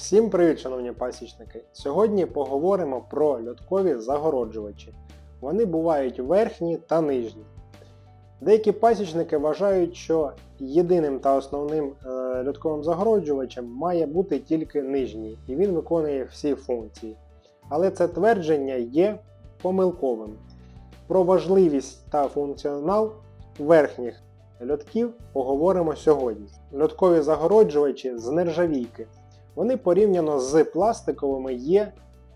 Всім привіт, шановні пасічники! Сьогодні поговоримо про льоткові загороджувачі. Вони бувають верхні та нижні. Деякі пасічники вважають, що єдиним та основним е, льотковим загороджувачем має бути тільки нижній, і він виконує всі функції. Але це твердження є помилковим. Про важливість та функціонал верхніх льотків поговоримо сьогодні. Льоткові загороджувачі з нержавійки. Вони порівняно з пластиковими є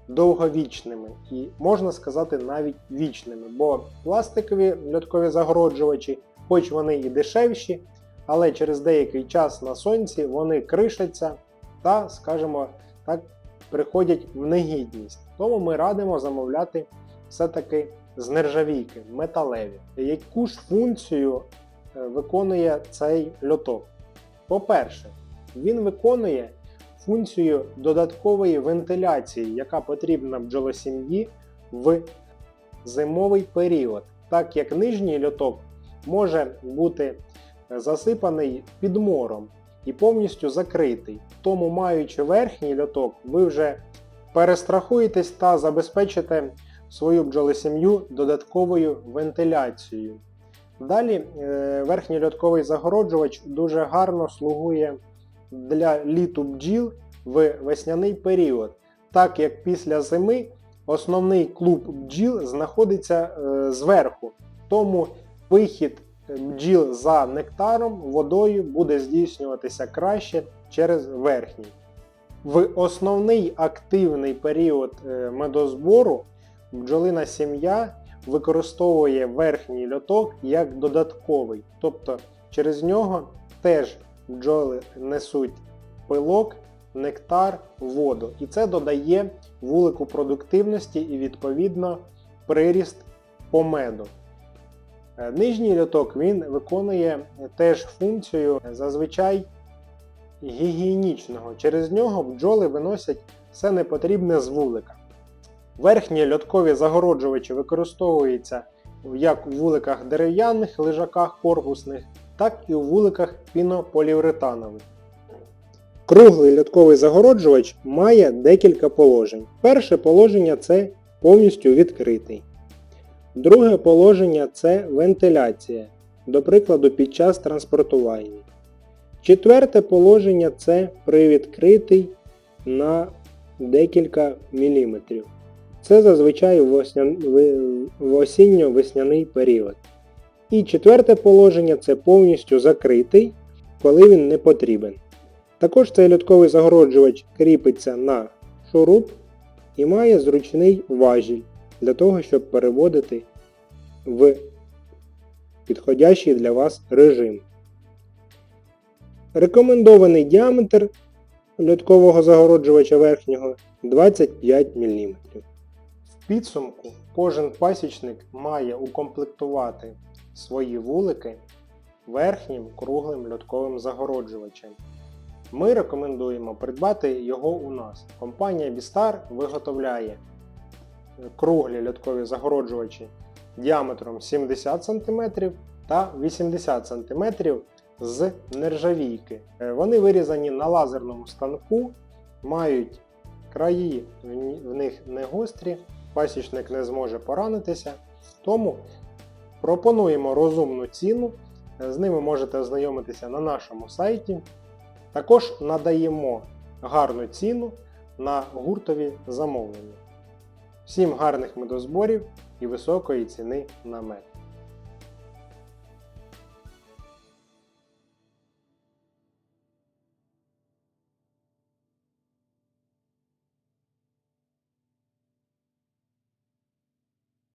довговічними і можна сказати навіть вічними, бо пластикові льоткові загороджувачі, хоч вони і дешевші, але через деякий час на сонці вони кришаться та, скажімо так, приходять в негідність. Тому ми радимо замовляти все-таки з нержавійки, металеві. Яку ж функцію е, виконує цей льоток? По-перше, він виконує функцію додаткової вентиляції, яка потрібна бджолосім'ї в зимовий період, так як нижній льоток може бути засипаний підмором і повністю закритий. Тому, маючи верхній льоток, ви вже перестрахуєтесь та забезпечите свою бджолосім'ю додатковою вентиляцією. Далі е, верхній льотковий загороджувач дуже гарно слугує для літу бджіл в весняний період, так як після зими основний клуб бджіл знаходиться е, зверху. Тому вихід бджіл за нектаром водою буде здійснюватися краще через верхній. В основний активний період е, медозбору бджолина сім'я використовує верхній льоток як додатковий, тобто через нього теж бджоли несуть пилок, нектар, воду. І це додає вулику продуктивності і відповідно приріст по меду. Е, Нижній льоток він виконує теж функцію зазвичай гігієнічного. Через нього бджоли виносять все непотрібне з вулика. Верхні льоткові загороджувачі використовуються як у вуликах дерев'яних, лежаках корпусних, так і у вуликах пінополіуретанових. Круглий льотковий загороджувач має декілька положень. Перше положення це повністю відкритий. Друге положення це вентиляція, до прикладу, під час транспортування. Четверте положення це привідкритий на декілька міліметрів. Це зазвичай в, осінньо-весняний період. І четверте положення це повністю закритий, коли він не потрібен. Також цей льотковий загороджувач кріпиться на шуруп і має зручний важіль для того, щоб переводити в підходящий для вас режим. Рекомендований діаметр льоткового загороджувача верхнього 25 мм. В підсумку кожен пасічник має укомплектувати свої вулики верхнім круглим льотковим загороджувачем. Ми рекомендуємо придбати його у нас. Компанія Bistar виготовляє круглі льоткові загороджувачі діаметром 70 см та 80 см з нержавійки. Е, Вони вирізані на лазерному станку, мають краї в них не гострі, пасічник не зможе поранитися. Тому пропонуємо розумну ціну. Е, З ними можете ознайомитися на нашому сайті. Також надаємо гарну ціну на гуртові замовлення. Всім гарних медозборів і високої ціни на мед.